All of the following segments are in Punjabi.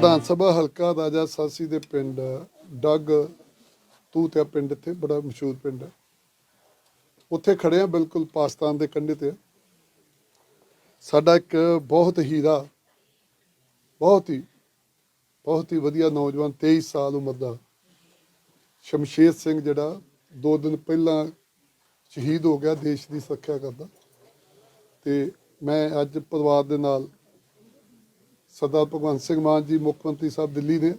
ਵਿਧਾਨ ਸਭਾ ਹਲਕਾ ਰਾਜਾ ਸਾਸੀ ਦੇ ਪਿੰਡ ਡੱਗ ਤੂਤਿਆ ਪਿੰਡ ਇੱਥੇ, ਬੜਾ ਮਸ਼ਹੂਰ ਪਿੰਡ ਹੈ। ਉੱਥੇ ਖੜੇ ਆ ਬਿਲਕੁਲ ਪਾਕਿਸਤਾਨ ਦੇ ਕੰਢੇ ਤੇ। ਸਾਡਾ ਇੱਕ ਬਹੁਤ ਹੀਰਾ ਬਹੁਤ ਹੀ ਬਹੁਤ ਹੀ ਵਧੀਆ ਨੌਜਵਾਨ 23 ਸਾਲ ਉਮਰ ਦਾ ਸ਼ਮਸ਼ੇਰ ਸਿੰਘ ਜਿਹੜਾ ਦੋ ਦਿਨ ਪਹਿਲਾਂ ਸ਼ਹੀਦ ਹੋ ਗਿਆ, ਦੇਸ਼ ਦੀ ਸੁਰੱਖਿਆ ਕਰਦਾ। ਤੇ ਮੈਂ ਅੱਜ ਪਰਿਵਾਰ ਦੇ ਨਾਲ ਸਰਦਾਰ ਭਗਵੰਤ ਸਿੰਘ ਮਾਨ ਜੀ ਮੁੱਖ ਮੰਤਰੀ ਸਾਹਿਬ ਦਿੱਲੀ ਨੇ।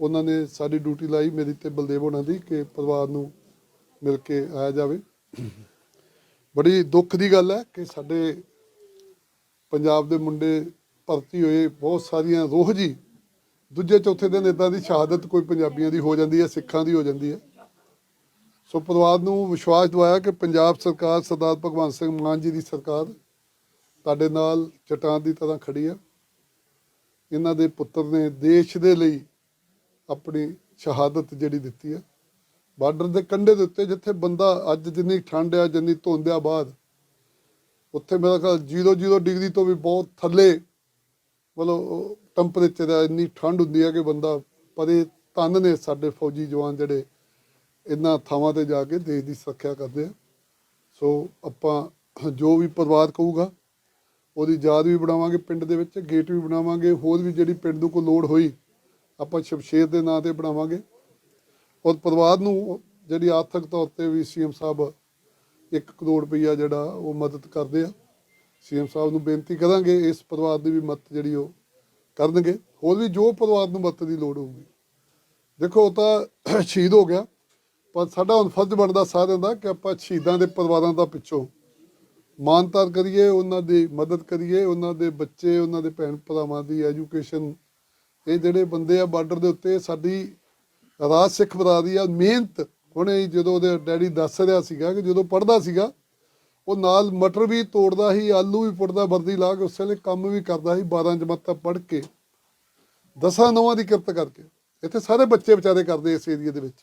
ਉਹਨਾਂ ਨੇ ਸਾਡੀ ਡਿਊਟੀ ਲਾਈ ਮੇਰੀ ਤੇ ਬਲਦੇਵ ਹੋਣਾ ਦੀ ਕਿ ਪਰਿਵਾਰ ਨੂੰ ਮਿਲ ਕੇ ਆਇਆ ਜਾਵੇ। ਬੜੀ ਦੁੱਖ ਦੀ ਗੱਲ ਹੈ ਕਿ ਸਾਡੇ ਪੰਜਾਬ ਦੇ ਮੁੰਡੇ ਭਰਤੀ ਹੋਏ ਬਹੁਤ ਸਾਰੀਆਂ ਰੋਹ ਜੀ। ਦੂਜੇ ਚੌਥੇ ਦਿਨ ਇਦਾਂ ਦੀ ਸ਼ਹਾਦਤ ਕੋਈ ਪੰਜਾਬੀਆਂ ਦੀ ਹੋ ਜਾਂਦੀ ਹੈ, ਸਿੱਖਾਂ ਦੀ ਹੋ ਜਾਂਦੀ ਹੈ। ਸੋ ਪਰਿਵਾਰ ਨੂੰ ਵਿਸ਼ਵਾਸ ਦਿਵਾਇਆ ਕਿ ਪੰਜਾਬ ਸਰਕਾਰ, ਸਰਦਾਰ ਭਗਵੰਤ ਸਿੰਘ ਮਾਨ ਜੀ ਦੀ ਸਰਕਾਰ ਤੁਹਾਡੇ ਨਾਲ ਚਟਾਨ ਦੀ ਤਰ੍ਹਾਂ ਖੜੀ ਹੈ। ਇਹਨਾਂ ਦੇ ਪੁੱਤਰ ਨੇ ਦੇਸ਼ ਦੇ ਲਈ ਆਪਣੀ ਸ਼ਹਾਦਤ ਜਿਹੜੀ ਦਿੱਤੀ ਹੈ। ਬਾਰਡਰ ਦੇ ਕੰਢੇ ਦੇ ਉੱਤੇ ਜਿੱਥੇ ਬੰਦਾ ਅੱਜ ਜਿੰਨੀ ਠੰਡ ਆ, ਜਿੰਨੀ ਧੁੰਦ ਆ ਬਾਅਦ, ਉੱਥੇ ਮੇਰਾ ਖਿਆਲ 0-0 ਡਿਗਰੀ ਤੋਂ ਵੀ ਬਹੁਤ ਥੱਲੇ, ਮਤਲਬ ਟੈਂਪਰੇਚਰ ਆ, ਇੰਨੀ ਠੰਡ ਹੁੰਦੀ ਹੈ ਕਿ ਬੰਦਾ ਪਰੇ ਤਨ ਨੇ ਸਾਡੇ ਫੌਜੀ ਜਵਾਨ ਜਿਹੜੇ ਇਹਨਾਂ ਥਾਵਾਂ ਤੇ ਜਾ ਕੇ ਦੇਸ਼ ਦੀ ਸੁਰੱਖਿਆ ਕਰਦੇ ਆ। ਸੋ ਆਪਾਂ ਜੋ ਵੀ ਪਰਿਵਾਰ ਕਹੂਗਾ ਉਹਦੀ ਯਾਦ ਵੀ ਬਣਾਵਾਂਗੇ, ਪਿੰਡ ਦੇ ਵਿੱਚ ਗੇਟ ਵੀ ਬਣਾਵਾਂਗੇ, ਹੋਰ ਵੀ ਜਿਹੜੀ ਪਿੰਡ ਨੂੰ ਕੋਈ ਲੋੜ ਹੋਈ, ਆਪਾਂ ਸ਼ਮਸ਼ੇਰ ਦੇ ਨਾਂ ਤੇ ਬਣਾਵਾਂਗੇ। ਔਰ ਪਰਿਵਾਰ ਨੂੰ ਜਿਹੜੀ ਆਰਥਿਕ ਤੌਰ ਤੇ ਵੀ ਸੀਐਮ ਸਾਹਿਬ 1 ਕਰੋੜ ਰੁਪਈਆ ਜਿਹੜਾ ਉਹ ਮਦਦ ਕਰਦੇ ਆ। ਸੀਐਮ ਸਾਹਿਬ ਨੂੰ ਬੇਨਤੀ ਕਰਾਂਗੇ, ਇਸ ਪਰਿਵਾਰ ਦੀ ਵੀ ਮਦਦ ਜਿਹੜੀ ਉਹ ਕਰਨਗੇ। ਹੋਰ ਵੀ ਜੋ ਪਰਿਵਾਰ ਨੂੰ ਮਦਦ ਦੀ ਲੋੜ ਹੋਊਗੀ। ਦੇਖੋ, ਉਹ ਤਾਂ ਸ਼ਹੀਦ ਹੋ ਗਿਆ, ਪਰ ਸਾਡਾ ਹੁਣ ਫਰਜ਼ ਬਣਦਾ ਸਾਰਿਆਂ ਦਾ ਕਿ ਆਪਾਂ ਸ਼ਹੀਦਾਂ ਦੇ ਪਰਿਵਾਰਾਂ ਦਾ ਪਿੱਛੋਂ ਮਾਨਤਾਰ ਕਰੀਏ, ਉਹਨਾਂ ਦੀ ਮਦਦ ਕਰੀਏ, ਉਹਨਾਂ ਦੇ ਬੱਚੇ, ਉਹਨਾਂ ਦੇ ਭੈਣ ਭਰਾਵਾਂ ਦੀ ਐਜੂਕੇਸ਼ਨ ਇਹ ਜਿਹੜੇ ਬੰਦੇ ਆ ਬਾਰਡਰ ਦੇ ਉੱਤੇ, ਸਾਡੀ ਰਾਜ ਸਿੱਖ ਬਰਾਦਰੀ ਆ ਮਿਹਨਤ। ਹੁਣੇ ਜਦੋਂ ਉਹਦੇ ਡੈਡੀ ਦੱਸ ਰਿਹਾ ਸੀਗਾ ਕਿ ਜਦੋਂ ਪੜਦਾ ਸੀਗਾ, ਉਹ ਨਾਲ ਮਟਰ ਵੀ ਤੋੜਦਾ ਸੀ, ਆਲੂ ਵੀ ਪੁੱਟਦਾ, ਵਰਦੀ ਲਾ ਕੇ ਉਸ ਵੇਲੇ ਕੰਮ ਵੀ ਕਰਦਾ ਸੀ 12 ਜਮਾਤਾਂ ਪੜ੍ਹ ਕੇ। ਦਸਾਂ ਨੌਵਾਂ ਦੀ ਕਿਰਤ ਕਰਕੇ। ਇੱਥੇ ਸਾਰੇ ਬੱਚੇ ਵਿਚਾਰੇ ਕਰਦੇ ਇਸ ਏਰੀਆ ਦੇ ਵਿੱਚ।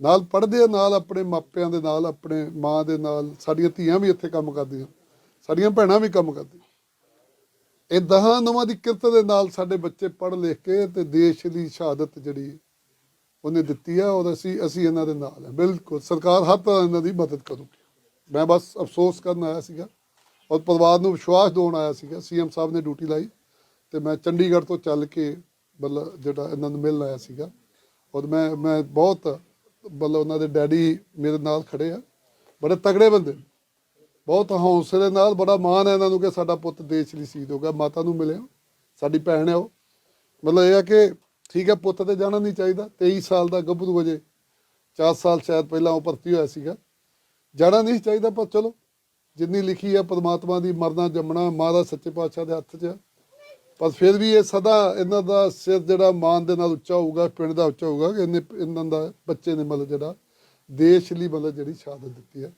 ਨਾਲ ਪੜ੍ਹਦੇ ਆ, ਨਾਲ ਆਪਣੇ ਮਾਪਿਆਂ ਦੇ ਨਾਲ, ਆਪਣੇ ਮਾਂ ਦੇ ਨਾਲ, ਸਾਡੀਆਂ ਧੀਆਂ ਵੀ ਇੱਥੇ ਕੰਮ ਕਰਦੀਆਂ, ਸਾਡੀਆਂ ਭੈਣਾਂ ਵੀ ਕੰਮ ਕਰਦੀਆਂ। ਇਹ ਦਹਾਂ ਨਵਾਂ ਦੀ ਕਿਰਤ ਦੇ ਨਾਲ ਸਾਡੇ ਬੱਚੇ ਪੜ੍ਹ ਲਿਖ ਕੇ ਤੇ ਦੇਸ਼ ਦੀ ਸ਼ਹਾਦਤ ਜਿਹੜੀ ਉਹਨੇ ਦਿੱਤੀ ਆ, ਔਰ ਅਸੀਂ ਅਸੀਂ ਇਹਨਾਂ ਦੇ ਨਾਲ ਆ। ਬਿਲਕੁਲ, ਸਰਕਾਰ ਹਰ ਤਰ੍ਹਾਂ ਇਹਨਾਂ ਦੀ ਮਦਦ ਕਰੂਗੀ। ਮੈਂ ਬਸ ਅਫਸੋਸ ਕਰਨ ਆਇਆ ਸੀਗਾ, ਔਰ ਪਰਿਵਾਰ ਨੂੰ ਵਿਸ਼ਵਾਸ ਦਿਵਾਉਣ ਆਇਆ ਸੀਗਾ, ਸੀਐਮ ਸਾਹਿਬ ਨੇ ਡਿਊਟੀ ਲਾਈ, ਤੇ ਮੈਂ ਚੰਡੀਗੜ੍ਹ ਤੋਂ ਚੱਲ ਕੇ ਮਤਲਬ ਜਿਹੜਾ ਇਹਨਾਂ ਨੂੰ ਮਿਲਣ ਆਇਆ ਸੀਗਾ, ਔਰ ਮੈਂ ਮੈਂ ਬਹੁਤ ਮਤਲਬ ਉਹਨਾਂ ਦੇ ਡੈਡੀ ਮੇਰੇ ਨਾਲ ਖੜੇ ਆ। ਬੜੇ ਤਗੜੇ ਬੰਦੇ। ਬਹੁਤ ਹੌਸਲੇ ਨਾਲ ਬੜਾ ਮਾਣ ਹੈ ਇਹਨਾਂ ਨੂੰ ਕਿ ਸਾਡਾ ਪੁੱਤ ਦੇਸ਼ ਲਈ ਸ਼ਹੀਦ ਹੋ ਗਿਆ, ਮਾਤਾ ਨੂੰ ਮਿਲਿਆ। ਸਾਡੀ ਭੈਣ ਹੈ ਉਹ। ਮਤਲਬ ਇਹ ਆ ਕਿ ਠੀਕ ਹੈ, ਪੁੱਤ ਤੇ ਜਾਣਾ ਨਹੀਂ ਚਾਹੀਦਾ। 23 ਸਾਲ ਦਾ ਗੱਭਰੂ ਵਜੇ 4 ਸਾਲ ਸ਼ਾਇਦ ਪਹਿਲਾਂ ਉਹ ਭਰਤੀ ਹੋਇਆ ਸੀਗਾ। ਜਾਣਾ ਨਹੀਂ ਚਾਹੀਦਾ, ਪਰ ਚਲੋ, ਜਿੰਨੀ ਲਿਖੀ ਹੈ ਪਰਮਾਤਮਾ ਦੀ ਮਰਨਾ ਜੰਮਣਾ ਮਹਾਰਾਜ ਸੱਚੇ ਪਾਤਸ਼ਾਹ ਦੇ ਹੱਥ 'ਚ ਹੈ ਪਰ ਫਿਰ ਵੀ ਇਹ ਸਦਾ ਇਹਨਾਂ ਦਾ ਸਿਰ ਜਿਹੜਾ ਮਾਨ ਦੇ ਨਾਲ ਉੱਚਾ ਹੋਊਗਾ ਪਿੰਡ ਦਾ ਉੱਚਾ ਹੋਊਗਾ ਕਿ ਇਹਨੇ ਇਹਨਾਂ ਦਾ ਬੱਚੇ ਨੇ ਮਤਲਬ ਜਿਹੜਾ ਦੇਸ਼ ਲਈ ਮਤਲਬ ਜਿਹੜੀ ਸ਼ਹਾਦਤ ਦਿੱਤੀ ਹੈ।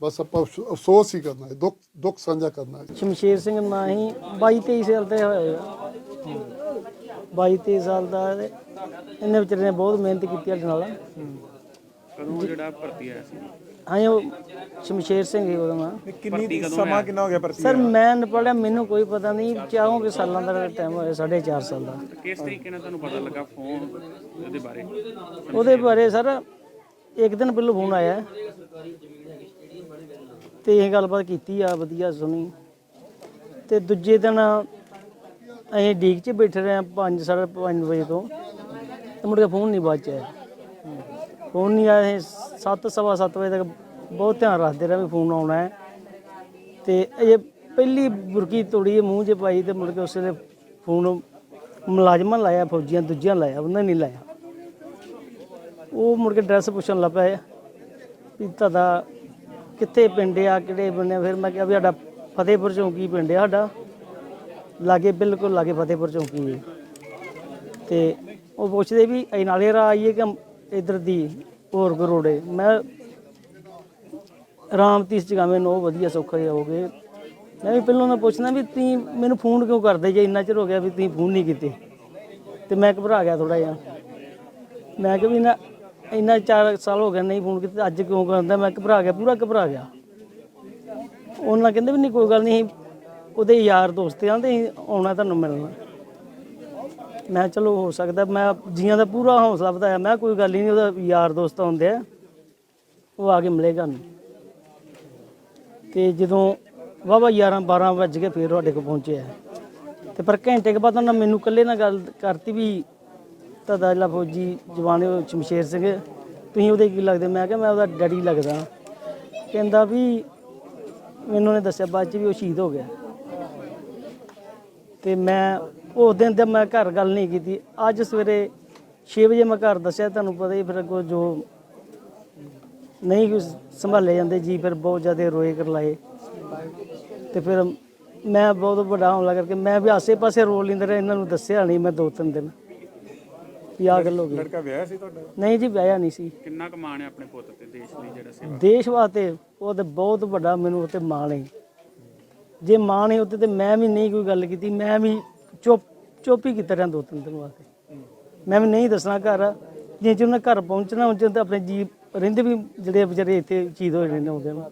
ਬਸ ਆਪਾਂ ਅਫਸੋ- ਅਫਸੋਸ ਹੀ ਕਰਨਾ ਹੈ ਦੁੱਖ ਦੁੱਖ ਸਾਂਝਾ ਕਰਨਾ ਹੈ। ਸ਼ਮਸ਼ੇਰ ਸਿੰਘ ਨਾਂ ਹੀ 22 23 ਸਾਲ ਦੇ ਹੋਏ ਆ। 22 23 ਸਾਲ ਦਾ ਇਹਨੇ ਵਿਚਾਰੇ ਨੇ ਬਹੁਤ ਮਿਹਨਤ ਕੀਤੀ ਸਾਡੇ ਨਾਲ ਕਦੋਂ ਜਿਹੜਾ ਭਰਤੀ ਆਇਆ ਸੀ? ਹਾਂ ਉਹ ਸ਼ਮਸ਼ੇਰ ਸਿੰਘ ਹੀ ਉਹਦਾ ਨਾਂ ਕਿੰਨੀ ਸਮਾਂ ਕਿੰਨਾ ਹੋ ਗਿਆ ਭਰਤੀ ਸਰ ਮੈਂ ਨ ਪੜਿਆ ਮੈਨੂੰ ਕੋਈ ਪਤਾ ਨਹੀਂ ਚਾਹੋਂ ਕਿ ਸਾਲਾਂ ਦਾ ਟਾਈਮ ਹੋਇਆ 4.5 ਸਾਲ ਦਾ। ਕਿਸ ਤਰੀਕੇ ਨਾਲ ਤੁਹਾਨੂੰ ਪਤਾ ਲੱਗਾ ਫੋਨ ਉਹਦੇ ਬਾਰੇ? ਉਹਦੇ ਬਾਰੇ ਸਰ ਇੱਕ ਦਿਨ ਪਹਿਲਾਂ ਫੋਨ ਆਇਆ। ਤੇ ਇਹ ਗੱਲਬਾਤ ਕੀਤੀ ਆ ਵਧੀਆ ਸੁਣੀ। ਤੇ ਦੂਜੇ ਦਿਨ ਅਸੀਂ ਡੀਕ 'ਚ ਬੈਠੇ ਰਹੇ 5 5:30 ਵਜੇ ਤੋਂ। ਤੇ ਮੁੜ ਕੇ ਫੋਨ ਨਹੀਂ ਬਾਅਦ 'ਚ ਆਇਆ। ਫੋਨ ਨਹੀਂ ਆਇਆ ਅਸੀਂ ਸੱਤ, ਸਵਾ ਸੱਤ ਵਜੇ ਤੱਕ ਬਹੁਤ ਧਿਆਨ ਰੱਖਦੇ ਰਹੇ ਵੀ ਫੋਨ ਆਉਣਾ ਹੈ। ਤੇ ਇਹ ਪਹਿਲੀ ਬੁਰਕੀ ਤੋੜੀ ਮੂੰਹ 'ਚ ਪਾਈ ਤੇ ਮੁੜ ਕੇ ਉਸੇ ਦੇ ਫੋਨ ਮੁਲਾਜ਼ਮਾਂ ਲਾਇਆ, ਫੌਜੀਆਂ ਦੂਜਿਆਂ ਲਾਇਆ, ਉਹਨਾਂ ਨਹੀਂ ਲਾਇਆ। ਉਹ ਮੁੜ ਕੇ ਡਰੈਸ ਪੁੱਛਣ ਲੱਗ ਪਿਆ ਵੀ ਤੁਹਾਡਾ ਕਿੱਥੇ ਪਿੰਡ ਆ, ਕਿਹੜੇ ਬੰਨੇ ਫਿਰ ਮੈਂ ਕਿਹਾ ਵੀ ਸਾਡਾ ਫਤਿਹਪੁਰ ਚੌਂਕੀ ਪਿੰਡ ਆ ਸਾਡਾ। ਲਾਗੇ, ਬਿਲਕੁਲ ਲਾਗੇ ਫਤਿਹਪੁਰ ਚੌਂਕੀ ਹੈ। ਤੇ ਉਹ ਪੁੱਛਦੇ ਵੀ ਅਸੀਂ ਨਾਲੇ ਰਾਹ ਆਈਏ ਕਿ ਇਧਰ ਦੀ ਹੋਰ ਕੋਈ ਮੈਂ ਰਾਮਤੀਸ਼ ਜਗਾਵੇਂ ਨੂੰ ਵਧੀਆ ਸੌਖਾ ਗਏ। ਮੈਂ ਵੀ ਪਹਿਲਾਂ ਉਹਨਾਂ ਪੁੱਛਣਾ ਵੀ ਤੁਸੀਂ ਮੈਨੂੰ ਫੋਨ ਕਿਉਂ ਕਰਦੇ ਜੇ? ਇੰਨਾ ਚਿਰ ਹੋ ਗਿਆ ਵੀ ਤੁਸੀਂ ਫੋਨ ਨਹੀਂ ਕੀਤੇ। ਤੇ ਮੈਂ ਘਬਰਾ ਗਿਆ ਥੋੜਾ ਜਿਹਾ। ਮੈਂ ਕਿਹਾ ਵੀ ਨਾ ਇੰਨਾ 4 ਸਾਲ ਹੋ ਗਏ ਨਹੀਂ ਫੋਨ ਕੀਤਾ, ਅੱਜ ਕਿਉਂ ਕਰਦਾ ਮੈਂ ਘਬਰਾ ਗਿਆ, ਪੂਰਾ ਘਬਰਾ ਗਿਆ। ਉਹਨਾਂ ਕਹਿੰਦੇ ਵੀ ਨਹੀਂ, ਕੋਈ ਗੱਲ ਨਹੀਂ ਉਹਦੇ ਯਾਰ ਦੋਸਤ ਆਂ, ਤੇ ਅਸੀਂ ਆਉਣਾ ਤੁਹਾਨੂੰ ਮਿਲਣਾ। ਮੈਂ ਕਿਹਾ, ਚਲੋ ਹੋ ਸਕਦਾ, ਮੈਂ ਜੀਆਂ ਦਾ ਪੂਰਾ ਹੌਸਲਾ ਵਧਾਇਆ। ਮੈਂ ਕਿਹਾ, ਕੋਈ ਗੱਲ ਹੀ ਨਹੀਂ, ਉਹਦਾ ਯਾਰ ਦੋਸਤ ਆਉਂਦੇ ਆ, ਉਹ ਆ ਕੇ ਮਿਲੇਗਾ ਨੂੰ ਤੇ ਜਦੋਂ ਵਾਵਾ 11 12 ਵੱਜ ਕੇ ਫੇਰ ਤੁਹਾਡੇ ਕੋਲ ਪਹੁੰਚਿਆ ਤੇ ਪਰ ਘੰਟੇ ਕੇ ਬਾਅਦ ਉਹਨਾਂ ਮੈਨੂੰ ਇਕੱਲੇ ਨਾਲ ਗੱਲ ਕਰਤੀ ਵੀ, ਤੁਹਾਡਾ ਜਿਹੜਾ ਫੌਜੀ ਜਵਾਨ ਹੈ ਸ਼ਮਸ਼ੇਰ ਸਿੰਘ, ਤੁਸੀਂ ਉਹਦੇ ਕੀ ਲੱਗਦੇ? ਮੈਂ ਕਿਹਾ, ਮੈਂ ਉਹਦਾ ਡੈਡੀ ਲੱਗਦਾ। ਕਹਿੰਦਾ ਵੀ, ਮੈਨੂੰ ਨੇ ਦੱਸਿਆ, ਬਾਅਦ ਚ ਵੀ ਉਹ ਸ਼ਹੀਦ ਹੋ ਗਿਆ। ਤੇ ਮੈਂ ਉਸ ਦਿਨ ਤੇ ਮੈਂ ਘਰ ਗੱਲ ਨਹੀਂ ਕੀਤੀ। ਅੱਜ ਸਵੇਰੇ 6 ਵਜੇ ਮੈਂ ਘਰ ਦੱਸਿਆ ਤੁਹਾਨੂੰ ਪਤਾ ਹੀ ਫਿਰ ਅੱਗੋਂ ਜੋ ਨਹੀਂ ਕੁਛ ਸੰਭਾਲੇ ਜਾਂਦੇ ਜੀ ਫਿਰ ਬਹੁਤ ਜ਼ਿਆਦਾ ਰੋਏ ਕਰ ਲਾਏ ਤੇ ਫਿਰ ਮੈਂ ਬਹੁਤ ਵੱਡਾ ਹੋਣ ਲੱਗਾ ਕਰਕੇ ਮੈਂ ਵੀ ਆਸੇ-ਪਾਸੇ ਰੋਲ ਲੈਂਦਾ ਰਿਹਾ ਇਹਨਾਂ ਨੂੰ ਦੱਸਿਆ ਨਹੀਂ ਮੈਂ ਦੋ ਤਿੰਨ ਦਿਨ। ਵੀ ਆਹ ਗੱਲ ਹੋ ਗਈ। ਲੜਕਾ ਵਿਆਹ ਸੀ ਤੁਹਾਡਾ? ਨਹੀਂ ਜੀ ਵਿਆਹਿਆ ਨਹੀਂ ਸੀ। ਕਿੰਨਾ ਕੁ ਮਾਣ ਹੈ ਆਪਣੇ ਪੁੱਤ ਤੇ ਦੇਸ਼ ਲਈ ਜਿਹੜਾ ਸੇਵਾ? ਦੇਸ਼ ਵਾਸਤੇ ਉਹ ਤੇ ਬਹੁਤ ਵੱਡਾ ਮੈਨੂੰ ਉੱਤੇ ਮਾਣ ਹੈ। ਜੇ ਮਾਣ ਹੈ ਉੱਤੇ ਤੇ ਮੈਂ ਵੀ ਨਹੀਂ ਕੋਈ ਗੱਲ ਕੀਤੀ ਮੈਂ ਵੀ ਚੁੱਪ ਚੁੱਪ ਹੀ ਕੀਤਾ ਰਿਹਾ ਦੋ ਤਿੰਨ ਦਿਨ ਵਾਸਤੇ ਮੈਂ ਵੀ ਨਹੀਂ ਦੱਸਣਾ ਘਰ ਜੇ ਉਹਨਾਂ ਘਰ ਪਹੁੰਚਣਾ ਉਹਨਾਂ ਤੇ ਆਪਣੇ ਜੀ ਰਹਿੰਦੇ ਵੀ ਜਿਹੜੇ ਵਿਚਾਰੇ ਇੱਥੇ ਚੀਜ਼ ਹੋਏ ਨੇ ਆਉਂਦੇ ਨੂੰ